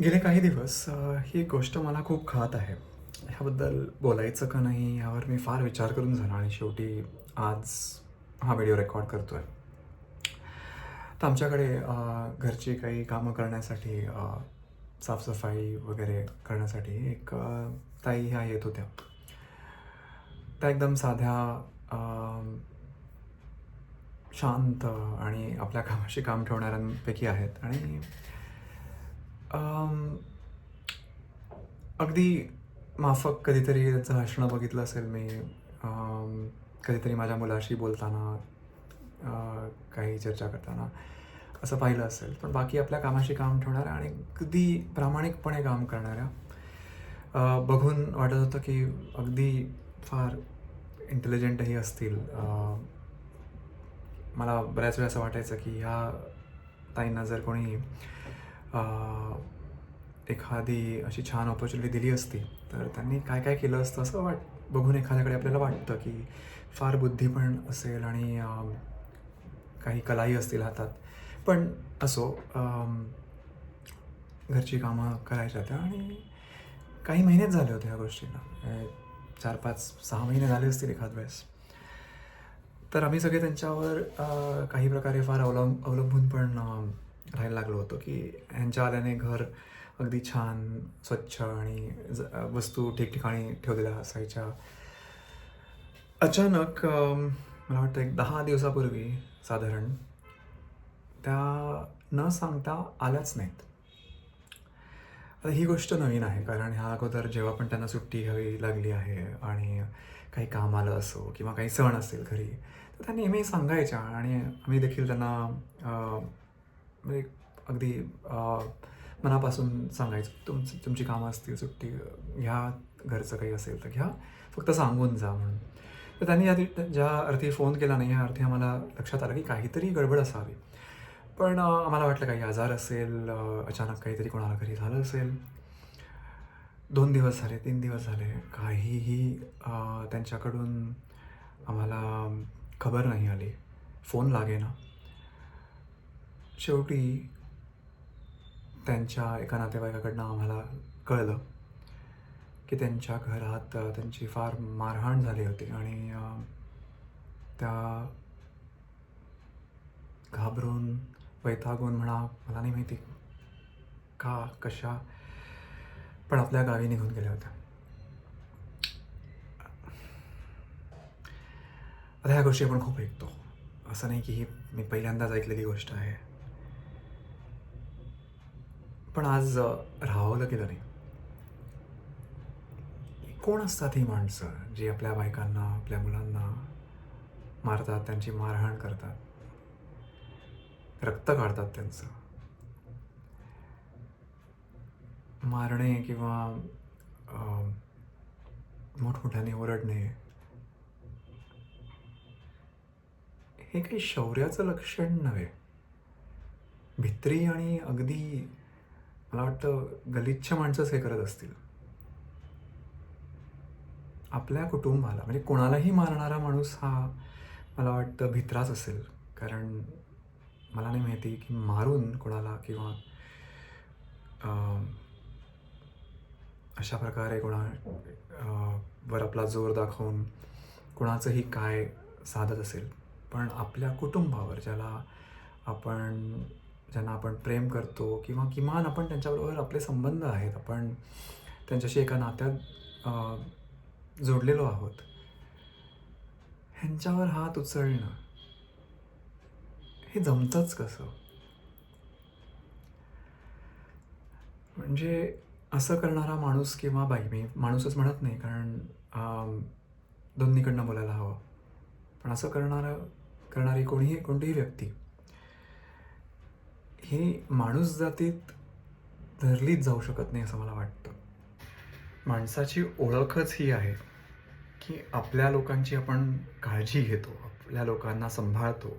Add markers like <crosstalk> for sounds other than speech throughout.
गेले काही दिवस ही गोष्ट मला खूप खात आहे. ह्याबद्दल बोलायचं का नाही यावर मी फार विचार करून झाला आणि शेवटी आज हा व्हिडिओ रेकॉर्ड करतो आहे तर आमच्याकडे घरची काही कामं करण्यासाठी साफसफाई वगैरे करण्यासाठी एक ताई ह्या येत होत्या. त्या एकदम साध्या शांत आणि आपल्या कामाशी काम ठेवणाऱ्यांपैकी आहेत. आणि अगदी माफक कधीतरी त्यांचं हसणं बघितलं असेल मी. कधीतरी माझ्या मुलाशी बोलताना काही चर्चा करताना असं पाहिलं असेल. पण बाकी आपल्या कामाशी काम ठेवणाऱ्या आणि अगदी प्रामाणिकपणे काम करणाऱ्या बघून वाटत होतं की अगदी फार इंटेलिजंटही असतील. मला बऱ्याच वेळा असं वाटायचं की ह्या ताईंना जर कोणी एखादी अशी छान ऑपॉर्च्युनिटी दिली असती तर त्यांनी काय काय केलं असतं असं वाट बघून एखाद्याकडे आपल्याला वाटतं की फार बुद्धी पण असेल आणि काही कलाही असतील हातात. पण असो घरची कामं करायच्या त्या आणि काही महिनेच झाले होते ह्या गोष्टीला चार पाच सहा महिने झाले असतील एखाद वेळेस. तर आम्ही सगळे त्यांच्यावर काही प्रकारे फार अवलंब अवलंबून पण राहायला लागलो होतो की ह्यांच्या आल्याने घर अगदी छान स्वच्छ आणि ज- वस्तू ठिकठिकाणी ठेवलेल्या असायच्या. अचानक मला वाटतं एक दहा दिवसापूर्वी साधारण त्या न सांगता आल्याच नाहीत. आता ही गोष्ट नवीन आहे कारण ह्या अगोदर जेव्हा पण त्यांना सुट्टी घ्यावी लागली आहे आणि काही काम आलं असो किंवा काही सण असेल घरी तर त्या नेहमी सांगायच्या आणि आम्ही देखील त्यांना म्हणजे अगदी मनापासून सांगायचं तुमचं तुमची कामं असतील सुट्टी घ्या घरचं काही असेल तर घ्या. फक्त सांगून जा म्हणून. तर त्यांनी आधी ज्या अर्थी फोन केला नाही ह्या अर्थी आम्हाला लक्षात आलं की काहीतरी गडबड असावी. पण आम्हाला वाटलं काही आजार असेल अचानक काहीतरी कोणाला घरी झालं असेल. दोन दिवस झाले तीन दिवस झाले काहीही त्यांच्याकडून आम्हाला खबर नाही आली. फोन लागे ना शेवटी त्यांच्या एका नातेवाईकाकडनं आम्हाला कळलं की त्यांच्या घरात त्यांची फार मारहाण झाली होती आणि त्या घाबरून वैतागून म्हणा मला नाही माहिती का कशा पण आपल्या गावी निघून गेल्या होत्या. आता ह्या गोष्टी आपण खूप ऐकतो. असं नाही की ही मी पहिल्यांदाच ऐकलेली गोष्ट आहे. पण आज राहावलं गेलं नाही कोण असतात ही माणसं जी आपल्या बायकांना आपल्या मुलांना मारतात त्यांची मारहाण करतात? रक्त काढतात त्यांचं. मारणे किंवा मोठमोठ्याने ओरडणे. हे काही शौर्याचं लक्षण नव्हे. भित्री आणि अगदी मला वाटतं गलिच्छ माणसंच हे करत असतील. आपल्या कुटुंबाला म्हणजे कोणालाही मारणारा माणूस हा मला वाटतं भित्राच असेल. कारण मला नाही माहिती की मारून कोणाला किंवा अशा प्रकारे कोणा वर आपला जोर दाखवून कोणाचंही काय साधत असेल. पण आपल्या कुटुंबावर ज्याला आपण ज्यांना आपण प्रेम करतो किंवा किमान आपण त्यांच्याबरोबर आपले संबंध आहेत आपण त्यांच्याशी एका नात्यात जोडलेलो आहोत ह्यांच्यावर हात उचलणं हे जमतंच कसं? म्हणजे असं करणारा माणूस किंवा बाई मी माणूसच म्हणत नाही कारण दोन्हीकडनं बोलायला हवं. पण असं करणारं करणारी कोणीही कोणतीही व्यक्ती हे माणूस जातीत धरलीच जाऊ शकत नाही असं मला वाटतं. माणसाची ओळखच ही आहे की आपल्या लोकांची आपण काळजी घेतो आपल्या लोकांना सांभाळतो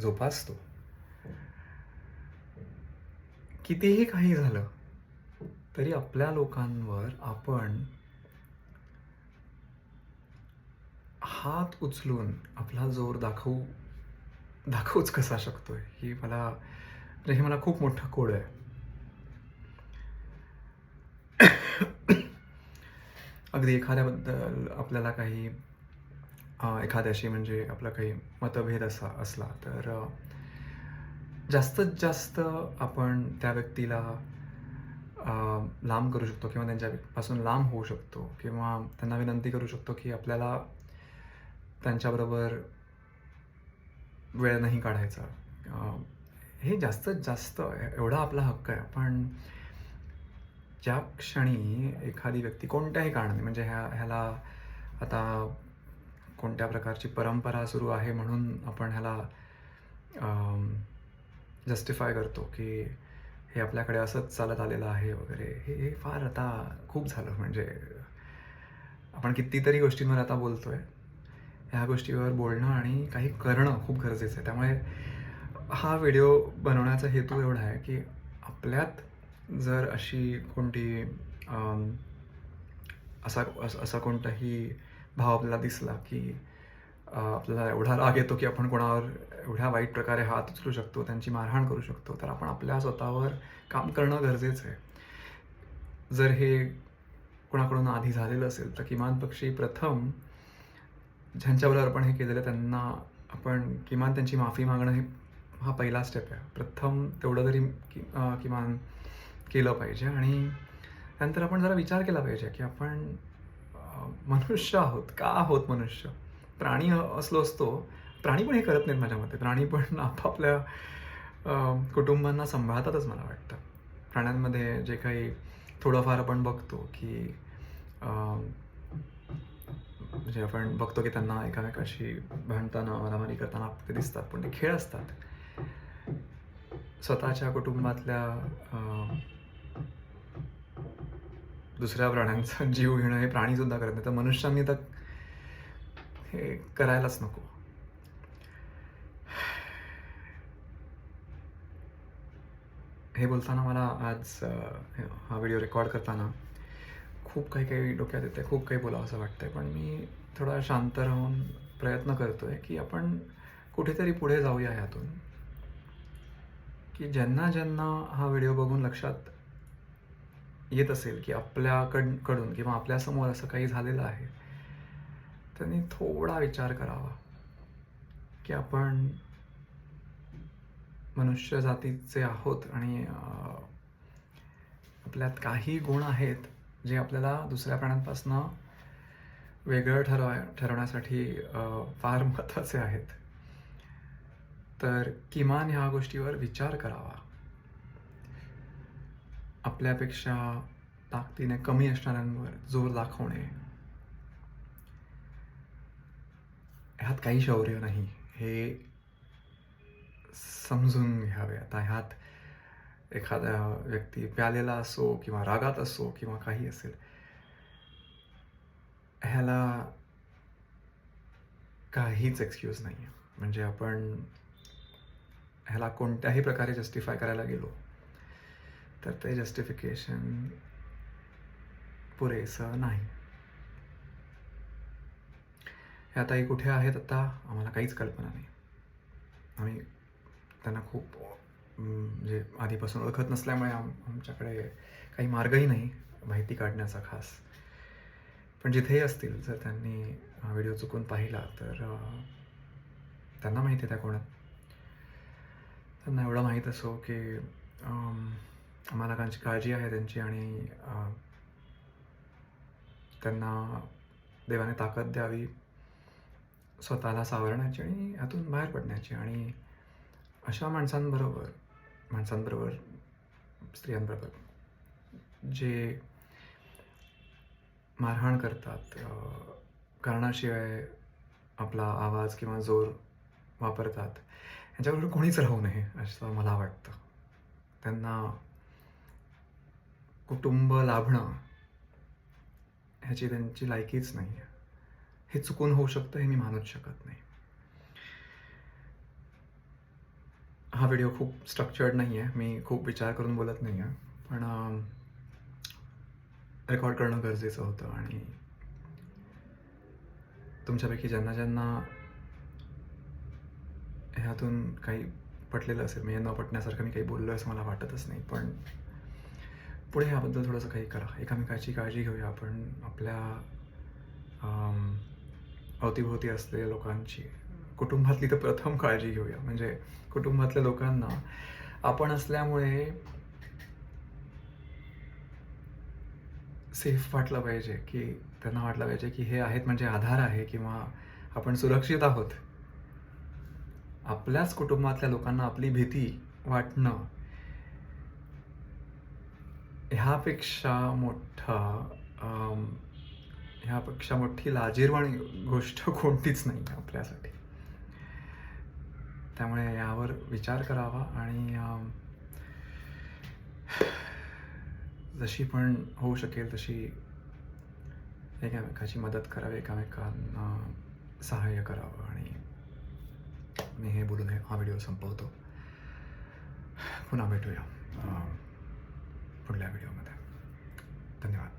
जोपासतो. कितीही काही झालं तरी आपल्या लोकांवर आपण हात उचलून आपला जोर दाखवू दाखवूच कसा शकतोय ही मला तर हे मला खूप मोठं कोड आहे. अगदी एखाद्याबद्दल आपल्याला काही एखाद्याशी म्हणजे आपला काही मतभेद असा असला तर जास्तीत जास्त आपण त्या व्यक्तीला लांब करू शकतो किंवा त्यांच्यापासून लांब होऊ शकतो किंवा त्यांना विनंती करू शकतो की आपल्याला त्यांच्याबरोबर वेळ नाही काढायचा. हे जास्तीत जास्त एवढा आपला हक्क आहे. पण ज्या क्षणी एखादी व्यक्ती कोणत्याही कारणाने म्हणजे ह्या ह्याला आता कोणत्या प्रकारची परंपरा सुरू आहे म्हणून आपण ह्याला जस्टिफाय करतो की हे आपल्याकडे असंच चालत आलेलं आहे वगैरे हे हे फार आता खूप झालं. म्हणजे आपण कितीतरी गोष्टींवर आता बोलतोय. ह्या गोष्टीवर बोलणं आणि काही करणं खूप गरजेचं आहे. त्यामुळे हा व्हिडिओ बनवण्याचा हेतू एवढा आहे की आपल्यात जर अशी कोणती असा असा कोणताही भाव आपल्याला दिसला की आपल्याला एवढा राग येतो की आपण कोणावर एवढ्या वाईट प्रकारे हात उचलू शकतो त्यांची मारहाण करू शकतो तर आपण आपल्या स्वतःवर काम करणं गरजेचं आहे. जर हे कोणाकडून आधी झालेलं असेल तर किमान पक्षी प्रथम ज्यांच्याबरोबर आपण हे केलेलं त्यांना आपण किमान त्यांची माफी मागणं हे हा पहिला स्टेप आहे. प्रथम तेवढं तरी कि किमान केलं पाहिजे आणि त्यानंतर आपण जरा विचार केला पाहिजे की आपण मनुष्य आहोत. का आहोत मनुष्य? प्राणी असलो असतो. प्राणी पण हे करत नाहीत माझ्या मते प्राणी पण <laughs> आपापल्या कुटुंबांना सांभाळतातच मला वाटतं. प्राण्यांमध्ये जे काही थोडंफार आपण बघतो की म्हणजे आपण बघतो की त्यांना एकामेकाशी भांडताना मारामारी करताना ते दिसतात. पण ते खेळ असतात. स्वतःच्या कुटुंबातल्या दुसऱ्या प्राण्यांचा जीव घेणं हे प्राणीसुद्धा करत नाही. तर मनुष्यांनी तर हे करायलाच नको. हे बोलताना मला आज हा व्हिडिओ रेकॉर्ड करताना खूप काही काही डोक्यात येते खूप काही बोलावं असं वाटतंय. पण मी थोडा शांत राहून प्रयत्न करतोय की आपण कुठेतरी पुढे जाऊया ह्यातून. की ज्यांना ज्यांना हा व्हिडिओ बघून लक्षात येत असेल की आपल्याकडकडून किंवा आपल्यासमोर असं काही झालेलं आहे त्यांनी थोडा विचार करावा की आपण मनुष्य जातीचे आहोत आणि आपल्यात काही गुण आहेत जे आपल्याला दुसऱ्या प्राण्यांपासून वेगळं ठरव ठरवण्यासाठी फार महत्त्वाचे आहेत. तर किमान ह्या गोष्टीवर विचार करावा. आपल्यापेक्षा ताकदीने कमी असणाऱ्यांवर जोर दाखवणे. ह्यात काही शौर्य नाही. हे समजून घ्यावे. आता ह्यात एखादा व्यक्ती प्यालेला असो किंवा रागात असो किंवा काही असेल ह्याला काहीच एक्सक्यूज नाही आहे म्हणजे आपण ह्याला कोणत्याही प्रकारे जस्टिफाय करायला गेलो तर ते जस्टिफिकेशन पुरेसं नाही. हे आताही कुठे आहेत आता? आम्हाला काहीच कल्पना नाही. आम्ही त्यांना खूप म्हणजे आधीपासून ओळखत नसल्यामुळे आम आमच्याकडे काही मार्गही नाही माहिती काढण्याचा खास. पण जिथेही असतील जर त्यांनी व्हिडिओ चुकून पाहिला तर त्यांना माहिती आहे त्या कोणात. त्यांना एवढं माहीत असो की आम्हाला त्यांची काळजी आहे त्यांची आणि त्यांना देवाने ताकद द्यावी स्वतःला सावरण्याची आणि यातून बाहेर पडण्याची. आणि अशा माणसांबरोबर माणसांबरोबर स्त्रियांबरोबर जे मारहाण करतात कारणाशिवाय आपला आवाज किंवा जोर वापरतात ह्याच्याबरोबर कोणीच राहू नये असं मला वाटतं. त्यांना कुटुंब लाभणं ह्याची त्यांची लायकीच नाही आहे हे चुकून होऊ शकतं हे मी मानूच शकत नाही. हा व्हिडिओ खूप स्ट्रक्चर्ड नाही आहे मी खूप विचार करून बोलत नाही आहे पण रेकॉर्ड करणं गरजेचं होतं आणि तुमच्यापैकी ज्यांना ज्यांना ह्यातून काही पटलेलं असेल म्हणजे न पटण्यासारखं मी काही बोललो असं मला वाटतच नाही पण पुढे ह्याबद्दल थोडंसं काही करा. एकामेकाची काळजी घेऊया आपण आपल्या अवतीभोवती असलेल्या लोकांची. कुटुंबातली तर प्रथम काळजी घेऊया. म्हणजे कुटुंबातल्या लोकांना आपण असल्यामुळे सेफ वाटलं पाहिजे की त्यांना वाटलं पाहिजे की हे आहेत म्हणजे आधार आहे किंवा आपण सुरक्षित आहोत. आपल्याच कुटुंबातल्या लोकांना आपली भीती वाटणं ह्यापेक्षा मोठा ह्यापेक्षा मोठी लाजीरवाणी गोष्ट <laughs> कोणतीच नाही आपल्यासाठी. त्यामुळे यावर विचार करावा आणि जशी पण होऊ शकेल तशी एकामेकाची मदत करावी एकामेकांना सहाय्य करावं. मी हे बोलून हे हा व्हिडिओ संपवतो. पुन्हा भेटूया पुढल्या व्हिडिओमध्ये धन्यवाद.